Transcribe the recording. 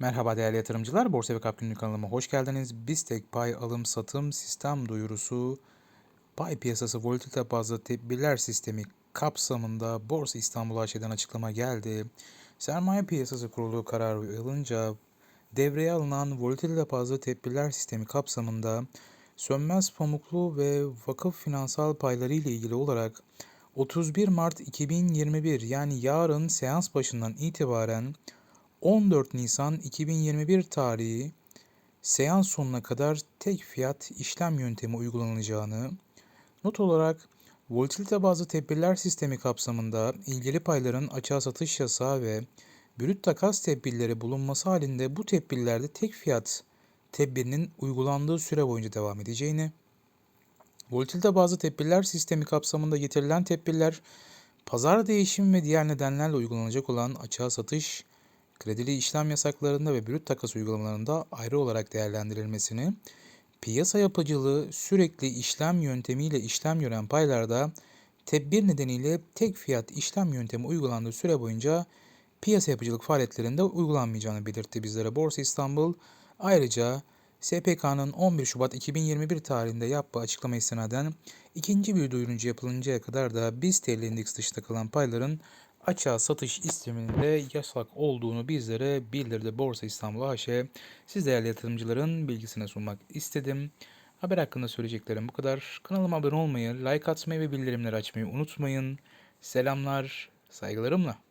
Merhaba değerli yatırımcılar, Borsa ve Kap Günlük kanalıma hoş geldiniz. Bistek pay alım satım sistem duyurusu pay piyasası volatilite bazlı tedbirler sistemi kapsamında Borsa İstanbul AŞ'den açıklama geldi. Sermaye Piyasası Kurulu kararı alınca devreye alınan volatilite bazlı tedbirler sistemi kapsamında Sönmez Pamuklu ve Vakıf Finansal payları ile ilgili olarak 31 Mart 2021 yani yarın seans başından itibaren 14 Nisan 2021 tarihi seans sonuna kadar tek fiyat işlem yöntemi uygulanacağını, not olarak volatilite bazlı tedbirler sistemi kapsamında ilgili payların açığa satış yasağı ve brüt takas tedbirleri bulunması halinde bu tedbirlerde tek fiyat tedbirinin uygulandığı süre boyunca devam edeceğini, volatilite bazlı tedbirler sistemi kapsamında getirilen tedbirler pazar değişim ve diğer nedenlerle uygulanacak olan açığa satış kredili işlem yasaklarında ve brüt takas uygulamalarında ayrı olarak değerlendirilmesini, piyasa yapıcılığı sürekli işlem yöntemiyle işlem gören paylarda tedbir nedeniyle tek fiyat işlem yöntemi uygulandığı süre boyunca piyasa yapıcılık faaliyetlerinde uygulanmayacağını belirtti bizlere Borsa İstanbul. Ayrıca SPK'nın 11 Şubat 2021 tarihinde yaptığı açıklama istinaden ikinci bir duyurunca yapılıncaya kadar da BIST TL endeks dışında kalan payların açığa satış isteminin de yasak olduğunu bizlere bildirdi Borsa İstanbul AŞ. Siz değerli yatırımcıların bilgisine sunmak istedim. Haber hakkında söyleyeceklerim bu kadar. Kanalıma abone olmayı, like atmayı ve bildirimleri açmayı unutmayın. Selamlar, saygılarımla.